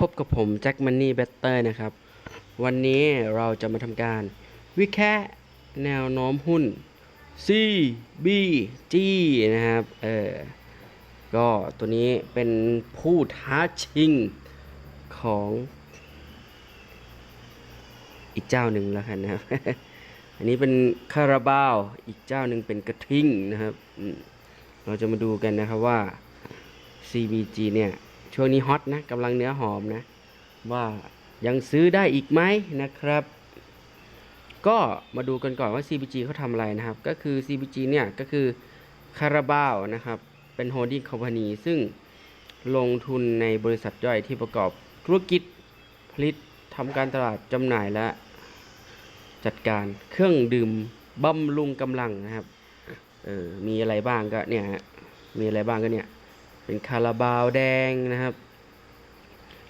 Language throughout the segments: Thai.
พบกับผมแจ็คมันนี่เบตเตอร์นะครับ วันนี้เราจะมาทำการวิแคะแนวโน้มหุ้น C B G นะครับ เออ ก็ตัวนี้เป็นผู้ท้าชิงของอีกเจ้าหนึ่งแล้วกันนะครับ อันนี้เป็นคาราบาว อีกเจ้าหนึ่งเป็นกระทิงนะครับ เราจะมาดูกันนะครับว่า CBG เนี่ย ช่วงนี้ฮอตนะกำลังเนื้อหอมนะ ว่ายังซื้อได้อีกไหมนะครับ ก็มาดูกันก่อนว่า CBG เขาทำอะไรนะครับ ก็คือ CBG เนี่ยก็คือคาราบาวนะครับ เป็นโฮ l ดิ้งคอมพานีซึ่งลงทุนในบริษัทย่อยที่ประกอบธุรกิจผลิตทำการตลาดจำหน่ายและจัดการเครื่องดื่มบำรุงกำลังนะครับ เออ มีอะไรบ้างก็เนี่ยมีอะไรบ้างก็เนี่ย เป็นคาราบาวแดงนะครับ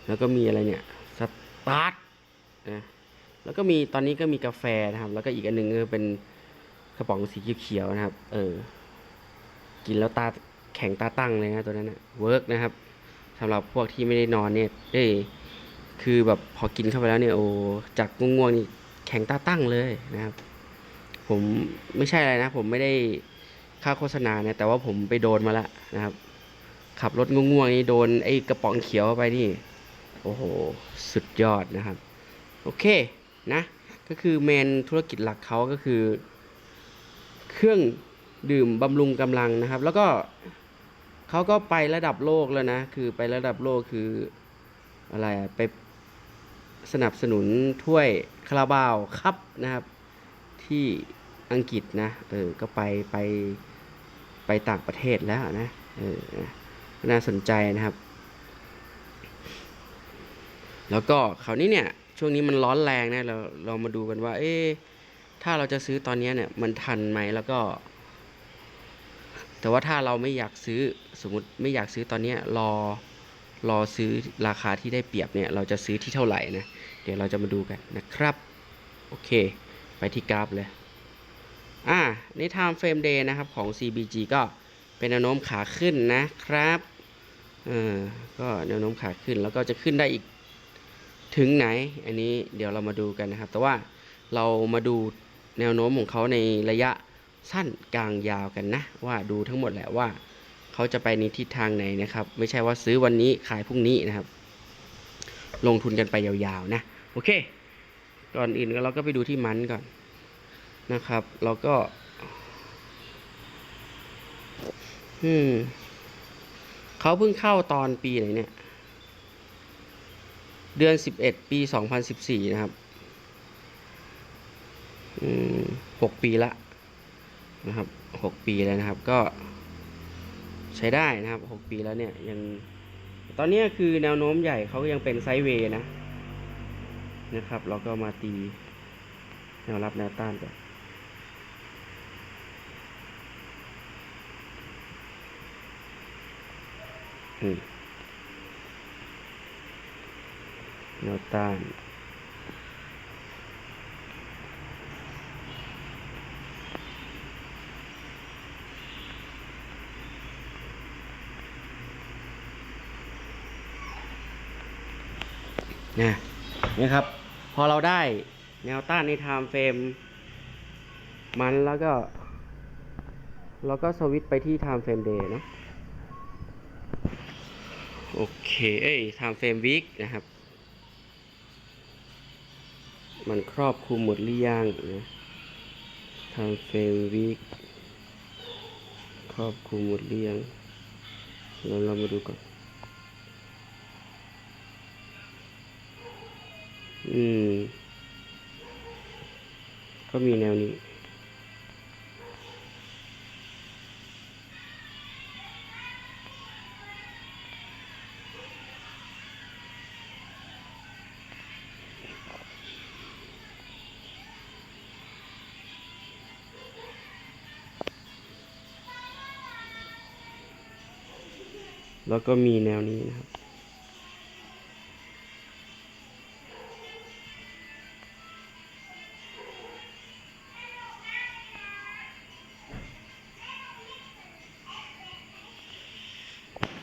แล้วก็มีอะไรเนี่ยสตาร์ทนะแล้วก็มีตอนนี้ก็มีกาแฟนะครับ แล้วก็อีกอันหนึงก็เป็นกระป๋องสีเขียวๆนะครับ เออ กินแล้วตาแข็งตาตั้งเลยนะตัวนั้นนะเวิร์กนะครับสำหรับพวกที่ไม่ได้นอนเนี่ยเอ้ยคือแบบพอกินเข้าไปแล้วเนี่ยโอ้จากง่วงๆนี่แข็งตาตั้งเลยนะครับ ผมไม่ใช่อะไรนะ ผมไม่ได้ค่าโฆษณาเนะแต่ว่าผมไปโดนมาแล้วนะครับ ขับรถง่วงๆนี่โดนไอ้กระป๋องเขียวไปนี่โอ้โห สุดยอดนะครับ โอเคนะ ก็คือเมนธุรกิจหลักเขาก็คือ เครื่องดื่มบำรุงกำลังนะครับ แล้วก็เขาก็ไประดับโลกแล้วนะ คือไประดับโลกคืออะไรไปสนับสนุนถ้วยคาราบาวครับนะครับ ที่อังกฤษนะ เออ ก็ไปไปไปต่างประเทศแล้วนะ เออ นะน่าสนใจนะครับ แล้วก็คราวนี้เนี่ย ช่วงนี้มันร้อนแรงนะเราเรามาดูกันว่า เอ๊ถ้าเราจะซื้อตอนนี้เนี่ยมันทันไหมแล้วก็ แต่ว่าถ้าเราไม่อยากซื้อสมมติไม่อยากซื้อตอนนี้รอรอซื้อราคาที่ได้เปรียบเนี่ย เราจะซื้อที่เท่าไหร่นะ เดี๋ยวเราจะมาดูกันนะครับ โอเค ไปที่กราฟเลย อ่าใน time frame day นะครับของ CBG ก็เป็นแนวโน้มขาขึ้นนะครับ เออก็แนวโน้มขาขึ้นแล้วก็จะขึ้นได้อีกถึงไหน อันนี้เดี๋ยวเรามาดูกันนะครับ แต่ว่าเรามาดูแนวโน้มของเขาในระยะสั้นกลางยาวกันนะ ว่าดูทั้งหมดแหละว่าเขาจะไปในทิศทางไหนนะครับ ไม่ใช่ว่าซื้อวันนี้ขายพรุ่งนี้นะครับ ลงทุนกันไปยาวๆนะโอเค ก่อนอื่นเราก็ไปดูที่มันก่อนนะครับ เราก็ อืม เขาเพิ่งเข้าตอนปีไหนเนี่ย เดือนสิบเอ็ดปีสองพันสิบสี่นะครับหกปีละนะครับหกปีแล้วนะครับ ก็ใช้ได้นะครับหกปีแล้วเนี่ยยังตอนนี้คือแนวโน้มใหญ่เขายังเป็นไซด์เวย์นะนะครับ เราก็มาตีแนวรับแนวต้านก่อน อืมแนวต้านนะนี่ครับ พอเราได้แนวต้านใน time frame มันแล้วก็ เราก็สวิตไปที่ time frame day เนอะ โอเค เอ้ย time frame week นะครับ มันครอบคลุมหมดหรือยังนะ time frame week ครอบคลุมหมดหรือยังเราเรามาดูก่อน อืม ก็มีแนวนี้ แล้วก็มีแนวนี้นะครับ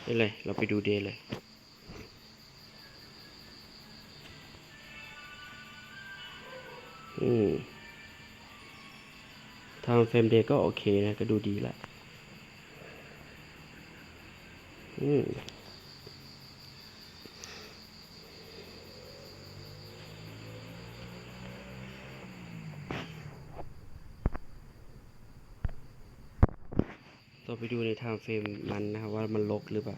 นี่เลย เราไปดูเดย์เลยอือทางเฟรมเดย์ก็โอเคนะ ก็ดูดีแหละ อืมเราไปดูในไทม์เฟรมมันนะครับว่ามันลกหรือเปล่า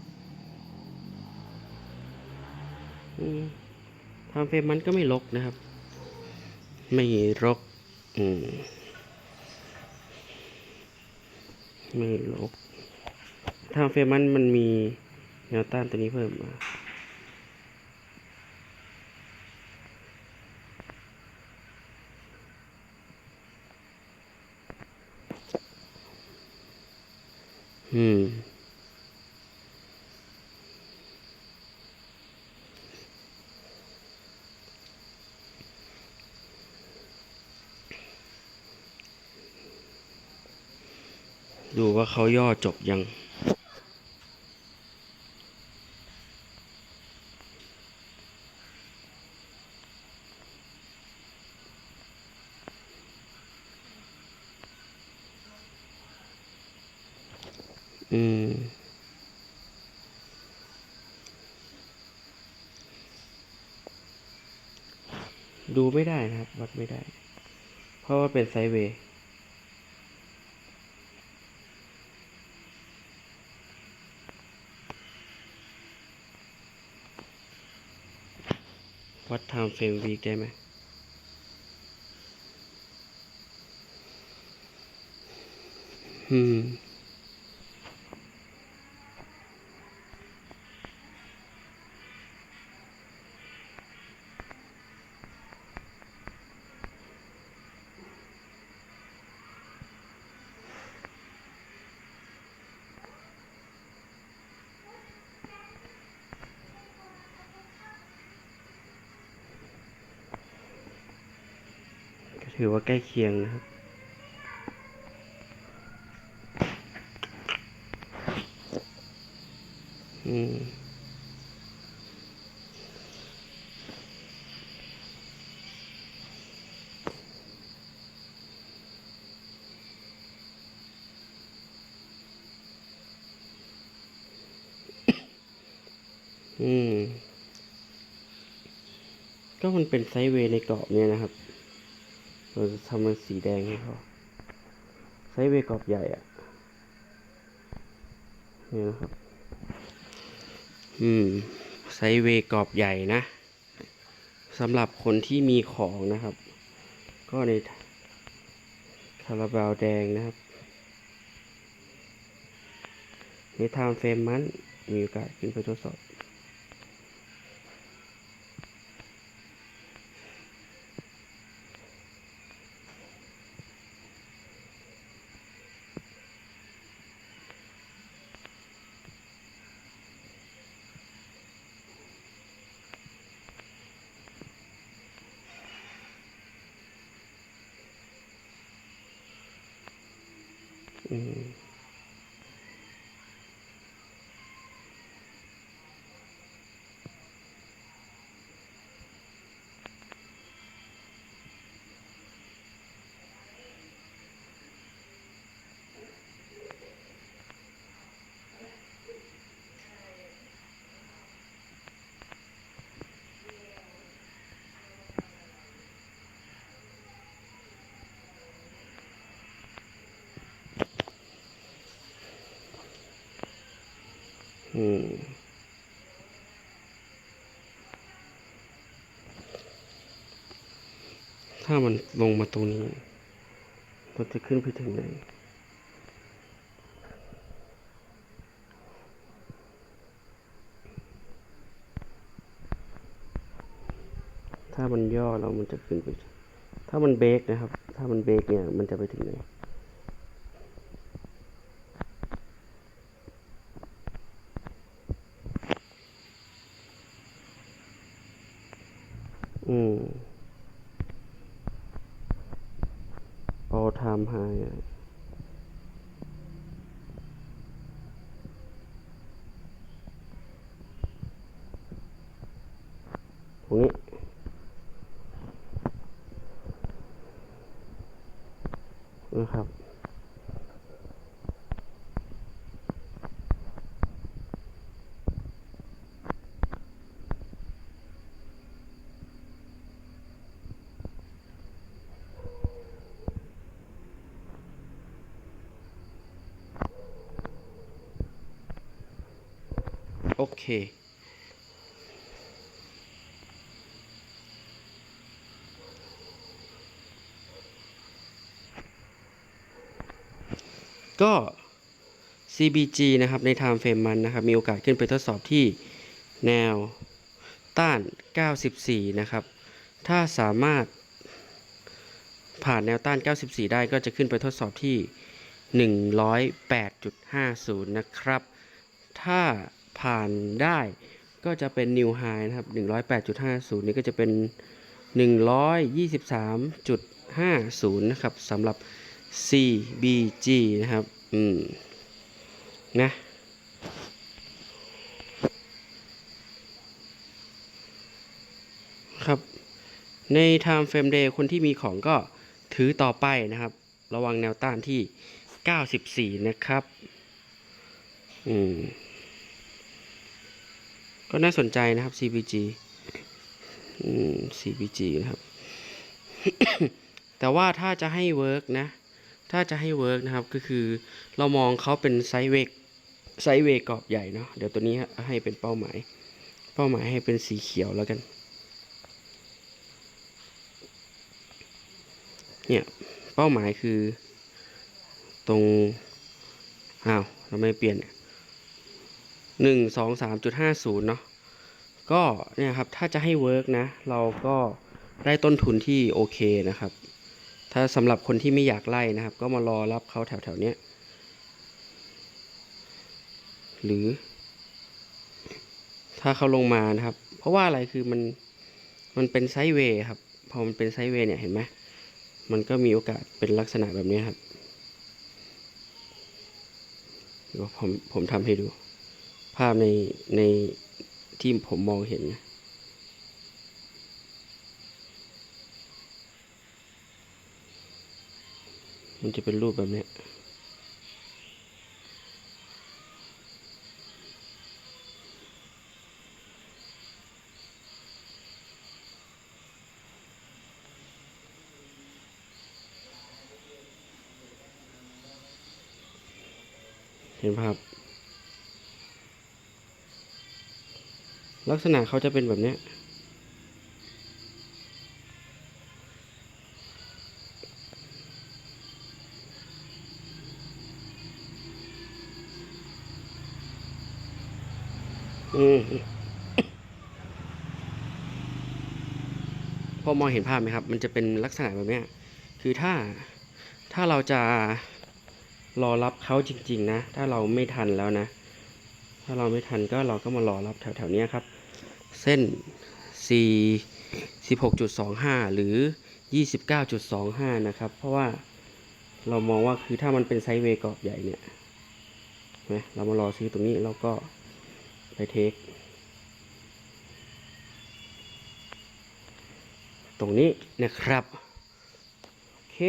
ไทม์เฟรมมันก็ไม่ลกนะครับ ไม่รกอืม ไม่ลก ไทม์เฟรมมันมันมีแนวต้านตัวนี้เพิ่มมาอืมดูว่าเขาย่อจบยัง อืม ดูไม่ได้นะครับ วัดไม่ได้ เพราะว่าเป็นไซเวย์วัดไทม์เฟรมวีคได้ไหมอืม ถือว่าใกล้เคียงนะครับ อืมอืม ก็มันเป็นไซเวในเกรอบเนี่ยนะครับ เราจะทำมันสีแดงให้เขาไซส์เวกอบใหญ่อะนี่นะครับ อืมไซเวกรอบใหญ่นะสำหรับคนที่มีของนะครับ ก็ในคาราบาวแดงนะครับ ในไทม์เฟรมมันมีโอกาสขึ้นไปทดสอบ อื อืมถ้ามันลงมาตรงนี้มันจะขึ้นไปถึงไหนถ้ามันย่อแล้วมันจะขึ้นไป ถ้ามันเบรกนะครับ ถ้ามันเบรกเนี่ย มันจะไปถึงไหน งนี้ นะครับ โอเค ก็ CBG นะครับใน time frame มันนะครับ มีโอกาสขึ้นไปทดสอบที่แนวต้าน 94 นะครับ ถ้าสามารถผ่านแนวต้าน 94 ได้ก็จะขึ้นไปทดสอบที่ 108.50 นะครับ ถ้าผ่านได้ก็จะเป็น new high นะครับ 108.50 นี่ก็จะเป็น 123.50 นะครับสำหรับ CBG นะครับ อืม นะครับ ใน time frame day คนที่มีของก็ถือต่อไปนะครับ ระวังแนวต้านที่ 94 นะครับ อืม ก็น่าสนใจนะครับ CBG อืม CBG นะครับ แต่ว่าถ้าจะให้เวิร์กนะ ถ้าจะให้เวิร์กนะครับก็คือเรามองเขาเป็นไซด์เวกไซด์เวกกรอบใหญ่เนาะเดี๋ยวตัวนี้ให้เป็นเป้าหมาย เป้าหมายให้เป็นสีเขียวแล้วกันเนี่ยเป้าหมายคือ ตรงอ้าวทำไม่เปลี่ยนหนึ่งสองสามจุดห้าศูนย์เนาะก็เนี่ยครับถ้าจะให้เวิร์กนะ เราก็ได้ต้นทุนที่โอเคนะครับ ถ้าสำหรับคนที่ไม่อยากไล่นะครับ ก็มารอรับเขาแถวๆนี้หรือ ถ้าเขาลงมานะครับ เพราะว่าอะไรคือมันมันเป็นไซเวย์ครับ พอมันเป็นไซเวย์เนี่ยเห็นไหมมันก็มีโอกาสเป็นลักษณะแบบนี้ครับเดี๋ยวผมผมทำให้ดู ภาพในในที่ผมมองเห็นนะ มันจะเป็นรูปแบบนี้เห็นภาพลักษณะเขาจะเป็นแบบนี้ พอมองเห็นภาพไหมครับ มันจะเป็นลักษณะแบบนี้คือถ้าถ้าเราจะรอรับเขาจริง ๆ นะ ถ้าเราไม่ทันแล้วนะ ถ้าเราไม่ทันก็เราก็มารอรับแถวๆนี้ครับ เส้น C 16.25 หรือ 29.25 นะครับ เพราะว่าเรามองว่าคือถ้ามันเป็นไซด์เวย์กรอบใหญ่เนี่ยนะเรามารอซื้อตรงนี้แล้วก็ ไปเทค ตรงนี้นะครับ โอเค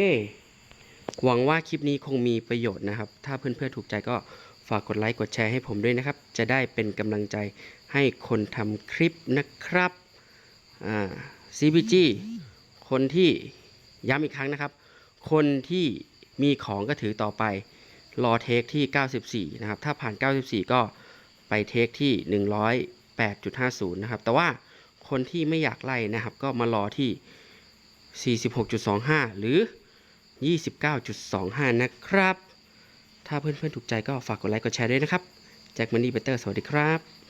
หวังว่าคลิปนี้คงมีประโยชน์นะครับ ถ้าเพื่อนๆถูกใจก็ฝากกดไลค์กดแชร์ให้ผมด้วยนะครับ จะได้เป็นกำลังใจให้คนทำคลิปนะครับอ่า CBG คนที่ย้ำอีกครั้งนะครับ คนที่มีของก็ถือต่อไป รอเทคที่ 94 นะครับ ถ้าผ่าน 94 ก็ ไปเทคที่ 108.50 นะครับ แต่ว่าคนที่ไม่อยากไล่นะครับ ก็มารอที่ 46.25 หรือ 29.25 นะครับ ถ้าเพื่อนๆถูกใจก็ฝากกดไลค์กดแชร์ด้วยนะครับ แจ็คมันนี่เบเตอร์สวัสดีครับ